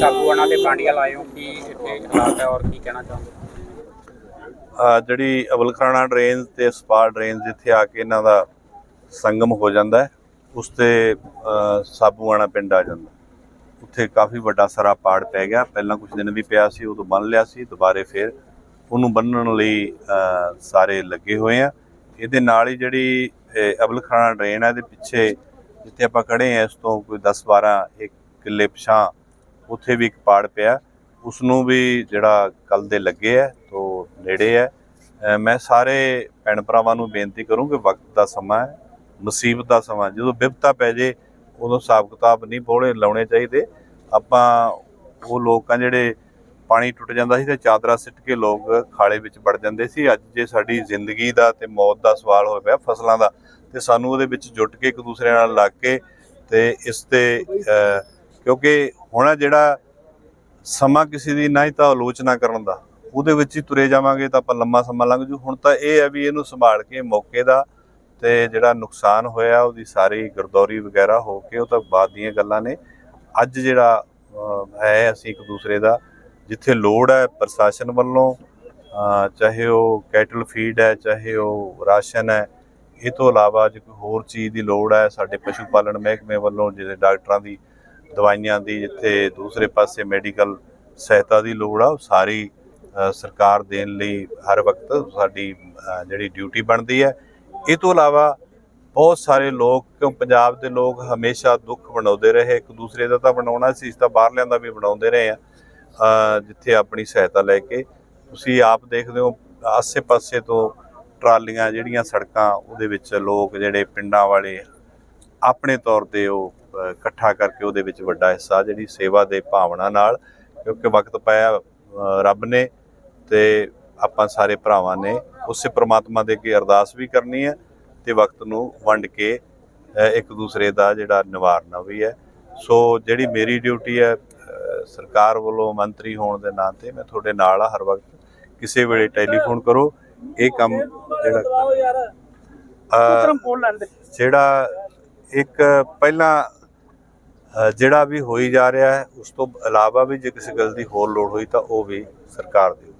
ਸਾਬੂਆਣਾ ਤੇ ਪਾਂਡੀਆਂ ਲਾਏ ਹੋ ਕੀ ਇੱਥੇ ਹਾਲਾਤ ਹੈ ਔਰ ਕੀ ਕਹਿਣਾ ਚਾਹੁੰਦੇ ਜਿਹੜੀ ਅਬਲਖਾਣਾ ਡਰੇਨ ਤੇ ਸਪਾ ਡਰੇਨ ਜਿੱਥੇ ਆ ਕੇ ਇਹਨਾਂ ਦਾ ਸੰਗਮ ਹੋ ਜਾਂਦਾ ਹੈ, ਉਸ ਤੇ ਸਾਬੂਆਣਾ ਪਿੰਡ ਆ ਜਾਂਦਾ ਉੱਥੇ ਕਾਫੀ ਵੱਡਾ ਸਾਰਾ ਪਾੜ ਪੈ ਗਿਆ। ਪਹਿਲਾਂ ਕੁਝ ਦਿਨ ਵੀ ਪਿਆ ਸੀ, ਉਦੋਂ ਬੰਨ ਲਿਆ ਸੀ, ਦੁਬਾਰੇ ਫਿਰ ਉਹਨੂੰ ਬੰਨਣ ਲਈ ਸਾਰੇ ਲੱਗੇ ਹੋਏ ਆ। ਇਹਦੇ ਨਾਲ ਹੀ ਜਿਹੜੀ ਅਹ ਅਬਲਖਾਣਾ ਡਰੇਨ ਹੈ ਇਹਦੇ ਪਿੱਛੇ ਜਿੱਥੇ ਆਪਾਂ ਖੜੇ ਆ, ਇਸ ਤੋਂ ਕੋਈ 10 12 ਇੱਕ ਕਿੱਲੇ ਪਿਛਾਂ ਉੱਥੇ ਵੀ ਇੱਕ ਪਾੜ ਪਿਆ। ਉਸ ਨੂੰ ਵੀ ਜਿਹੜਾ ਕੱਲ ਦੇ ਲੱਗੇ ਹੈ ਤੋਂ ਨੇੜੇ ਹੈ ਮੈਂ ਸਾਰੇ ਭੈਣ ਭਰਾਵਾਂ ਨੂੰ ਬੇਨਤੀ ਕਰੂੰ ਕਿ ਵਕਤ ਦਾ ਸਮਾਂ ਹੈ, ਮੁਸੀਬਤ ਦਾ ਸਮਾਂ ਜਦੋਂ ਵਿਪਤਾ ਪੈ ਜੇ, ਉਦੋਂ ਹਿਸਾਬ ਕਿਤਾਬ ਨਹੀਂ ਬੋਲੇ ਲਾਉਣੇ ਚਾਹੀਦੇ। ਆਪਾਂ ਉਹ ਲੋਕਾਂ ਜਿਹੜੇ ਪਾਣੀ ਟੁੱਟ ਜਾਂਦਾ ਸੀ ਤੇ ਚਾਦਰਾ ਸਿੱਟ ਕੇ ਲੋਕ ਖਾਲੇ ਵਿੱਚ ਵੜ ਜਾਂਦੇ ਸੀ। ਅੱਜ ਜੇ ਸਾਡੀ ਜ਼ਿੰਦਗੀ ਦਾ ਤੇ ਮੌਤ ਦਾ ਸਵਾਲ ਹੋਇਆ ਪਿਆ ਫਸਲਾਂ ਦਾ, ਤੇ ਸਾਨੂੰ ਉਹਦੇ ਵਿੱਚ ਜੁਟ ਕੇ ਇੱਕ ਦੂਸਰੇ ਨਾਲ ਲੱਗ ਕੇ ਤੇ ਇਸ ਤੇ ਕਿਉਂਕਿ ਹੁਣ ਜਿਹੜਾ ਸਮਾਂ ਕਿਸੇ ਦੀ ਨਾ ਹੀ ਤਾਂ ਆਲੋਚਨਾ ਕਰਨ ਦਾ, ਉਹਦੇ ਵਿੱਚ ਹੀ ਤੁਰੇ ਜਾਵਾਂਗੇ ਤਾਂ ਆਪਾਂ ਲੰਮਾ ਸਮਾਂ ਲੰਘ ਜੂ। ਹੁਣ ਤਾਂ ਇਹ ਹੈ ਵੀ ਇਹਨੂੰ ਸੰਭਾਲ ਕੇ ਮੌਕੇ ਦਾ ਤੇ ਜਿਹੜਾ ਨੁਕਸਾਨ ਹੋਇਆ, ਉਹਦੀ ਸਾਰੀ ਗਰਦੌਰੀ ਵਗੈਰਾ ਹੋ ਕੇ ਉਹ ਤਾਂ ਬਾਅਦ ਦੀਆਂ ਗੱਲਾਂ ਨੇ। ਅੱਜ ਜਿਹੜਾ ਹੈ ਅਸੀਂ ਇੱਕ ਦੂਸਰੇ ਦਾ, ਜਿੱਥੇ ਲੋੜ ਹੈ ਪ੍ਰਸ਼ਾਸਨ ਵੱਲੋਂ ਚਾਹੇ ਉਹ ਕੈਟਲ ਫੀਡ ਹੈ, ਚਾਹੇ ਉਹ ਰਾਸ਼ਨ ਹੈ, ਇਹ ਤੋਂ ਇਲਾਵਾ ਜੇ ਕੋਈ ਹੋਰ ਚੀਜ਼ ਦੀ ਲੋੜ ਹੈ, ਸਾਡੇ ਪਸ਼ੂ ਪਾਲਣ ਮਹਿਕਮੇ ਵੱਲੋਂ ਜਿਹੜੇ ਡਾਕਟਰਾਂ ਦੀ ਦਵਾਈਆਂ ਦੀ ਜਿੱਥੇ ਦੂਸਰੇ ਪਾਸੇ ਮੈਡੀਕਲ ਸਹਾਇਤਾ ਦੀ ਲੋੜ ਆ, ਉਹ ਸਾਰੀ ਸਰਕਾਰ ਦੇਣ ਲਈ ਹਰ ਵਕਤ ਸਾਡੀ ਜਿਹੜੀ ਡਿਊਟੀ ਬਣਦੀ ਹੈ। ਇਹ ਤੋਂ ਇਲਾਵਾ ਬਹੁਤ ਸਾਰੇ ਲੋਕ, ਕਿਉਂ ਪੰਜਾਬ ਦੇ ਲੋਕ ਹਮੇਸ਼ਾ ਦੁੱਖ ਬਣਾਉਂਦੇ ਰਹੇ, ਇੱਕ ਦੂਸਰੇ ਦਾ ਤਾਂ ਬਣਾਉਣਾ ਸੀ, ਇਸ ਤਾਂ ਬਾਹਰਲਿਆਂ ਦਾ ਵੀ ਬਣਾਉਂਦੇ ਰਹੇ ਆ ਜਿੱਥੇ ਆਪਣੀ ਸਹਾਇਤਾ ਲੈ ਕੇ। ਤੁਸੀਂ ਆਪ ਦੇਖਦੇ ਹੋ, ਆਸੇ-ਪਾਸੇ ਤੋਂ ਟਰਾਲੀਆਂ ਜਿਹੜੀਆਂ ਸੜਕਾਂ, ਉਹਦੇ ਵਿੱਚ ਲੋਕ ਜਿਹੜੇ ਪਿੰਡਾਂ ਵਾਲੇ, ਆਪਣੇ ਤੌਰ ਤੇ ਉਹ ਇਕੱਠਾ ਕਰਕੇ ਉਹਦੇ ਵਿੱਚ ਵੱਡਾ ਹਿੱਸਾ ਜਿਹੜੀ ਸੇਵਾ ਦੇ ਭਾਵਨਾ ਨਾਲ ਕਿਉਂਕਿ ਵਕਤ ਪਾਇਆ ਰੱਬ ਨੇ ਤੇ ਆਪਾਂ ਸਾਰੇ ਭਰਾਵਾਂ ਨੇ ਉਸੇ ਪ੍ਰਮਾਤਮਾ ਦੇ ਅੱਗੇ ਅਰਦਾਸ ਵੀ ਕਰਨੀ ਹੈ ਤੇ ਵਕਤ ਨੂੰ ਵੰਡ ਕੇ ਇੱਕ ਦੂਸਰੇ ਦਾ ਜਿਹੜਾ ਨਿਵਾਰਨਾ ਵੀ ਹੈ। ਸੋ ਜਿਹੜੀ ਮੇਰੀ ਡਿਊਟੀ ਹੈ ਸਰਕਾਰ ਵੱਲੋਂ ਮੰਤਰੀ ਹੋਣ ਦੇ ਨਾਂ ਤੇ ਮੈਂ ਤੁਹਾਡੇ ਨਾਲ ਆ ਹਰ ਵਕਤ। ਕਿਸੇ ਵੇਲੇ ਟੈਲੀਫੋਨ ਕਰੋ ਇਹ ਕੰਮ ਜਿਹੜਾ ਜਿਹੜਾ ਇੱਕ ਪਹਿਲਾਂ ਜਿਹੜਾ ਵੀ ਹੋਈ ਜਾ ਰਿਹਾ ਹੈ, ਉਸ ਤੋਂ ਇਲਾਵਾ ਵੀ ਜੇ ਕਿਸੇ ਗੱਲ ਦੀ ਹੋਰ ਲੋੜ ਹੋਈ ਤਾਂ ਉਹ ਵੀ ਸਰਕਾਰ ਦੇ